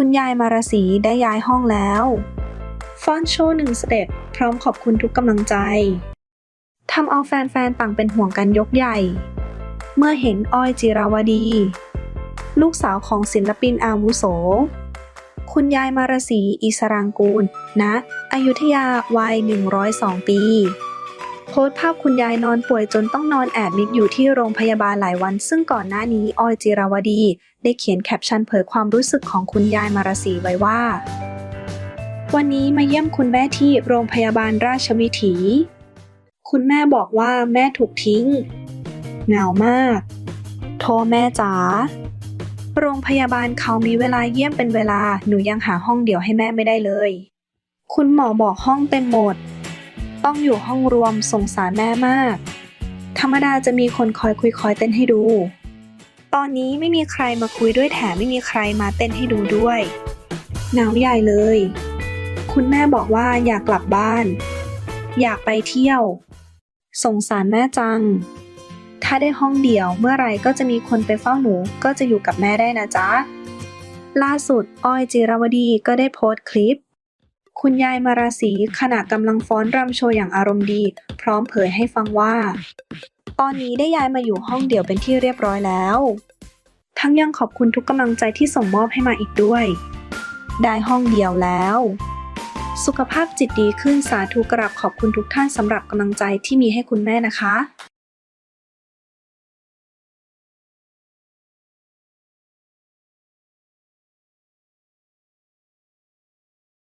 คุณยายมารสีได้ย้ายห้องแล้วฟอนโชว์หนึ่งสเต็ปพร้อมขอบคุณทุกกำลังใจทำเอาแฟนๆต่างเป็นห่วงกันยกใหญ่ เมื่อเห็นอ้อยจิราวดี ลูกสาวของศิลปินอาวุโส คุณยายมารสีอิสรางกูลณอยุธยาวัย 102 ปี พสต์ภาพคุณยายนอนป่วยจนต้องนอนแอดมิดอยู่ที่โรงพยาบาลหลายวัน ซึ่งก่อนหน้านี้ออยจิราวดี ได้เขียนแคปชั่นเผยความรู้สึกของคุณยายมารสีไว้ว่า วันนี้มาเยี่ยมคุณแม่ที่โรงพยาบาลราชวิถี คุณแม่บอกว่าแม่ถูกทิ้งเหงามาก โทรแม่จ๋าโรงพยาบาลเขามีเวลาเยี่ยมเป็นเวลาหนูยังหาห้องเดียวให้แม่ไม่ได้เลย คุณหมอบอกห้องเต็มหมด ต้องอยู่ห้องรวมสงสารแม่มาก ธรรมดาจะมีคนคอยคุยคอยเต้นให้ดู ตอนนี้ไม่มีใครมาคุยด้วยแถมไม่มีใครมาเต้นให้ดูด้วย หนาวใหญ่เลย คุณแม่บอกว่าอยากกลับบ้าน อยากไปเที่ยว สงสารแม่จัง ถ้าได้ห้องเดี่ยวเมื่อไรก็จะมีคนไปเฝ้าหนูก็จะอยู่กับแม่ได้นะจ๊ะ ล่าสุดอ้อยจิราวดีก็ได้โพสต์คลิป คุณยายมาราศีขณะกำลังฟ้อนรำโชว์อย่างอารมณ์ดี พร้อมเผยให้ฟังว่า ตอนนี้ได้ย้ายมาอยู่ห้องเดี่ยวเป็นที่เรียบร้อยแล้ว ทั้งยังขอบคุณทุกกำลังใจที่ส่งมอบให้มาอีกด้วย ได้ห้องเดียวแล้ว สุขภาพจิตดีขึ้นสาธุกราบขอบคุณทุกท่านสำหรับกำลังใจที่มีให้คุณแม่นะคะ